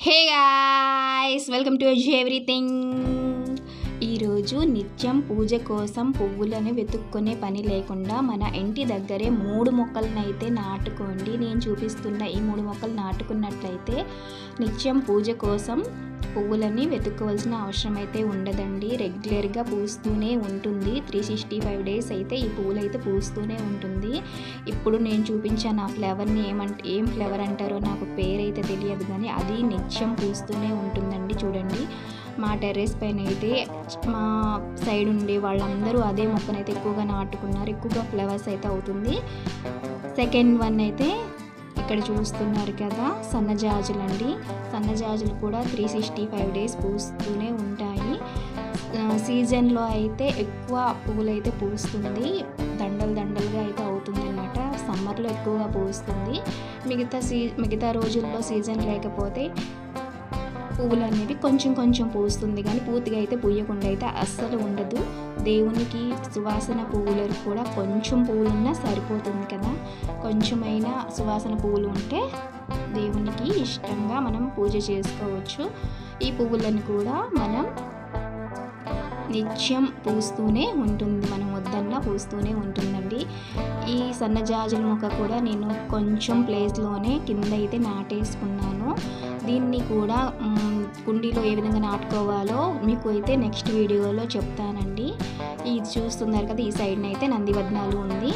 Hey guys welcome to everything. ఈరోజు నిత్యం పూజ కోసం పువ్వులను వెతుక్కునే పని లేకుండా మన ఇంటి దగ్గరే మూడు మొక్కలనైతే అయితే నాటుకోండి. నేను చూపిస్తున్న ఈ మూడు మొక్కలు నాటుకున్నట్లయితే నిత్యం పూజ కోసం పువ్వులని వెతుక్కోవాల్సిన అవసరం అయితే ఉండదండి. రెగ్యులర్గా పూస్తూనే ఉంటుంది. త్రీ సిక్స్టీ ఫైవ్ డేస్ అయితే ఈ పువ్వులు అయితే పూస్తూనే ఉంటుంది. ఇప్పుడు నేను చూపించాను ఆ ఫ్లేవర్ని ఏమంట ఏం ఫ్లేవర్ అంటారో నాకు పేరైతే తెలియదు కానీ అది నిత్యం పూస్తూనే ఉంటుందండి చూడండి. మా టెర్రస్ పైన అయితే మా సైడ్ ఉండే వాళ్ళందరూ అదే మొక్కనైతే ఎక్కువగా నాటుకున్నారు. ఎక్కువగా ఫ్లవర్స్ అయితే అవుతుంది. సెకండ్ వన్ అయితే ఇక్కడ చూస్తున్నారు కదా సన్నజాజులు అండి. సన్నజాజులు కూడా త్రీ సిక్స్టీ ఫైవ్ డేస్ పూస్తూనే ఉంటాయి. సీజన్లో అయితే ఎక్కువ పువ్వులు అయితే పూస్తుంది. దండలు దండలుగా అయితే అవుతుంది అన్నమాట సమ్మర్లో ఎక్కువగా పూస్తుంది మిగతా సీ మిగతా రోజుల్లో సీజన్ లేకపోతే పువ్వులు అనేవి కొంచెం కొంచెం పూస్తుంది. కానీ పూర్తిగా అయితే పూయకుండా అయితే అస్సలు ఉండదు. దేవునికి సువాసన పువ్వులు కూడా కొంచెం పువ్వులున్నా సరిపోతుంది కదా. కొంచెమైనా సువాసన పువ్వులు ఉంటే దేవునికి ఇష్టంగా మనం పూజ చేసుకోవచ్చు. ఈ పువ్వులను కూడా మనం నిత్యం పూస్తూనే ఉంటుంది. మనం వద్దన్నా పూస్తూనే ఉంటుందండి. ఈ సన్నజాజుల మొక్క కూడా నేను కొంచెం ప్లేస్లోనే కింద అయితే నాటేసుకున్నాను. దీన్ని కూడా కుండీలో ఏ విధంగా నాటుకోవాలో మీకు అయితే నెక్స్ట్ వీడియోలో చెప్తానండి. ఇది చూస్తున్నారు కదా ఈ సైడ్న అయితే నందివద్నాలు ఉంది.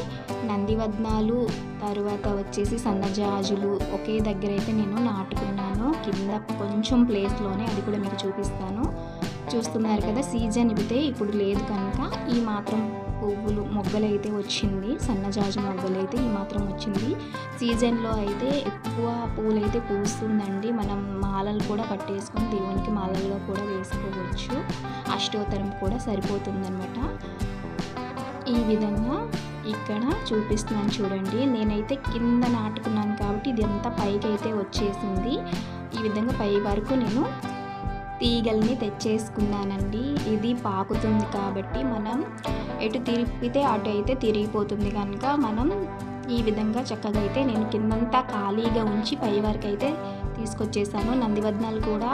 నందివద్నాలు తర్వాత వచ్చేసి సన్నజాజులు ఒకే దగ్గర అయితే నేను నాటుకున్నాను. కింద కొంచెం ప్లేస్లోనే అది కూడా మీకు చూపిస్తాను. చూస్తున్నారు కదా సీజన్ ఇవితే ఇప్పుడు లేదు కనుక ఈ మాత్రం పువ్వులు మొగ్గలైతే వచ్చింది సన్నజాజి మొగ్గలైతే ఈ మాత్రం వచ్చింది. సీజన్లో అయితే ఎక్కువ పువ్వులు అయితే పూస్తుందండి. మనం మాలలు కూడా పట్టేసుకొని దేవునికి మాలల్లో కూడా వేసుకోవచ్చు. అష్టోత్తరం కూడా సరిపోతుందనమాట ఈ విధంగా ఇక్కడ చూపిస్తున్నాను చూడండి. నేనైతే కింద నాటుకున్నాను కాబట్టి ఇది అంతా పైకి అయితే వచ్చేసింది. ఈ విధంగా పై వరకు నేను తీగల్ని తెచ్చేసుకున్నానండి. ఇది పాకుతుంది కాబట్టి మనం ఎటు తిరిపితే అటు అయితే తిరిగిపోతుంది కనుక మనం ఈ విధంగా చక్కగా అయితే నేను కిందంతా ఖాళీగా ఉంచి పై వరకు అయితే తీసుకొచ్చేసాను. నందివద్నాలు కూడా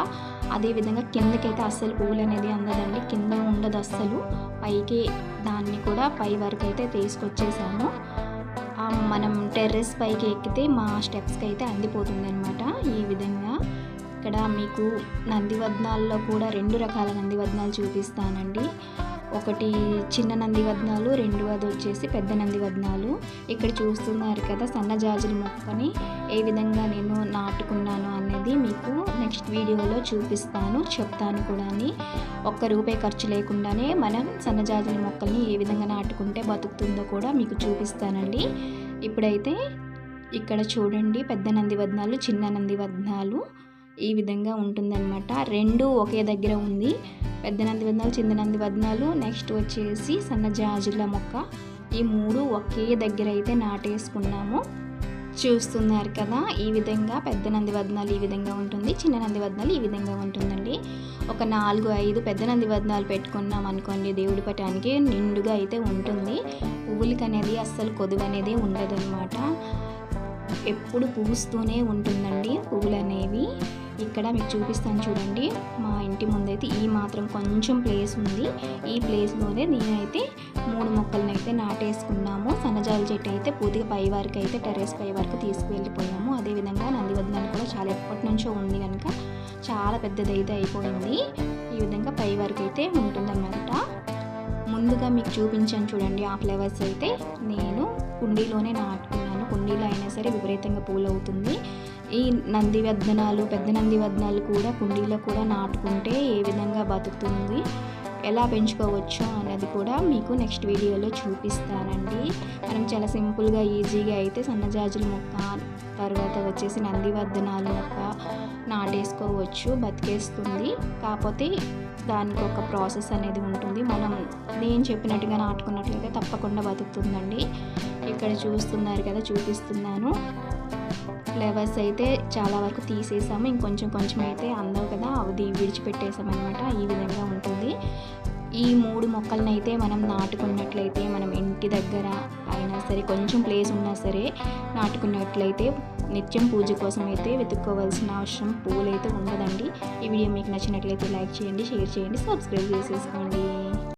అదే విధంగా కిందకైతే అస్సలు పువ్వులు అనేది అందదండి. కింద ఉండదు అస్సలు. పైకి దాన్ని కూడా పై వరకు అయితే తీసుకొచ్చేసాను. మనం టెర్రస్ పైకి ఎక్కితే మా స్టెప్స్కి అయితే అందిపోతుంది అనమాట ఈ విధంగా. ఇక్కడ మీకు నందివద్నాల్లో కూడా రెండు రకాల నందివద్నాలు చూపిస్తానండి. ఒకటి చిన్న నందివద్నాలు రెండవది వచ్చేసి పెద్ద నందివద్నాలు. ఇక్కడ చూస్తున్నారు కదా సన్నజాజుల మొక్కని ఏ విధంగా నేను నాటుకున్నాను అనేది మీకు నెక్స్ట్ వీడియోలో చూపిస్తాను చెప్తాను కూడా ఒక్క రూపాయి ఖర్చు లేకుండానే మనం సన్నజాజుల మొక్కల్ని ఏ విధంగా నాటుకుంటే బతుకుతుందో కూడా మీకు చూపిస్తానండి. ఇప్పుడైతే ఇక్కడ చూడండి పెద్ద నందివద్నాలు చిన్న నందివద్నాలు. ఈ విధంగా ఉంటుందన్నమాట. రెండు ఒకే దగ్గర ఉంది. పెద్ద నంది వదనాలు చిన్న నంది వదనాలు. నెక్స్ట్ వచ్చేసి సన్నజాజుల మొక్క. ఈ మూడు ఒకే దగ్గర అయితే నాటేసుకున్నాము. చూస్తున్నారు కదా ఈ విధంగా పెద్ద నంది వదనాలు ఈ విధంగా ఉంటుంది. చిన్న నంది వదనాలు ఈ విధంగా ఉంటుందండి. ఒక నాలుగు ఐదు పెద్ద నంది వదనాలు పెట్టుకున్నాం అనుకోండి దేవుడి పటానికి నిండుగా అయితే ఉంటుంది. పువ్వులకి అనేది అస్సలు కొదువు అనేది ఉండదన్నమాట. ఎప్పుడు పూస్తూనే ఉంటుందండి పువ్వులు అనేవి ఇక్కడ మీకు చూపిస్తాను చూడండి. మా ఇంటి ముందైతే ఈ మాత్రం కొంచెం ప్లేస్ ఉంది. ఈ ప్లేస్లోనే నేనైతే మూడు మొక్కలను అయితే నాటేసుకున్నాము. సన్నజాల చెట్టు అయితే పూర్తిగా పై వరకు అయితే టెర్రస్ పై వరకు తీసుకువెళ్ళిపోయాము. అదేవిధంగా నందివదనాలు కూడా చాలా ఎప్పటి నుంచో ఉంది కనుక చాలా పెద్దదైతే అయిపోయింది. ఈ విధంగా పై వరకు అయితే ఉంటుందన్నమాట. ముందుగా మీకు చూపించాను చూడండి ఆ ఫ్లవర్స్ అయితే. నేను కుండీలోనే నాటుకున్నాను. కుండీలో అయినా సరే విపరీతంగా పూలు అవుతుంది. ఈ నంది వద్దనాలు పెద్ద నంది వదనాలు కూడా కుండీలో కూడా నాటుకుంటే ఏ విధంగా బతుకుతుంది ఎలా పెంచుకోవచ్చు అనేది కూడా మీకు నెక్స్ట్ వీడియోలో చూపిస్తానండి. మనం చాలా సింపుల్గా ఈజీగా అయితే సన్నజాజుల మొక్క తర్వాత వచ్చేసి నంది వద్దనాలు మొక్క నాటేసుకోవచ్చు బతికేస్తుంది. కాకపోతే దానికి ఒక ప్రాసెస్ అనేది ఉంటుంది. మనం నేను చెప్పినట్టుగా నాటుకున్నట్లయితే తప్పకుండా బతుకుతుందండి. ఇక్కడ చూస్తున్నారు కదా చూపిస్తున్నాను. ఫ్లేవర్స్ అయితే చాలా వరకు తీసేసాము. ఇంకొంచెం కొంచెం అయితే అందవు కదా అది విడిచిపెట్టేసామన్నమాట. ఈ విధంగా ఉంటుంది. ఈ మూడు మొక్కలను అయితే మనం నాటుకున్నట్లయితే మనం ఇంటి దగ్గర అయినా సరే కొంచెం ప్లేస్ ఉన్నా సరే నాటుకున్నట్లయితే నిత్యం పూజ కోసం అయితే వెతుక్కోవాల్సిన అవసరం పూలైతే అయితే ఉండదండి. ఈ వీడియో మీకు నచ్చినట్లయితే లైక్ చేయండి షేర్ చేయండి సబ్స్క్రైబ్ చేసేసుకోండి.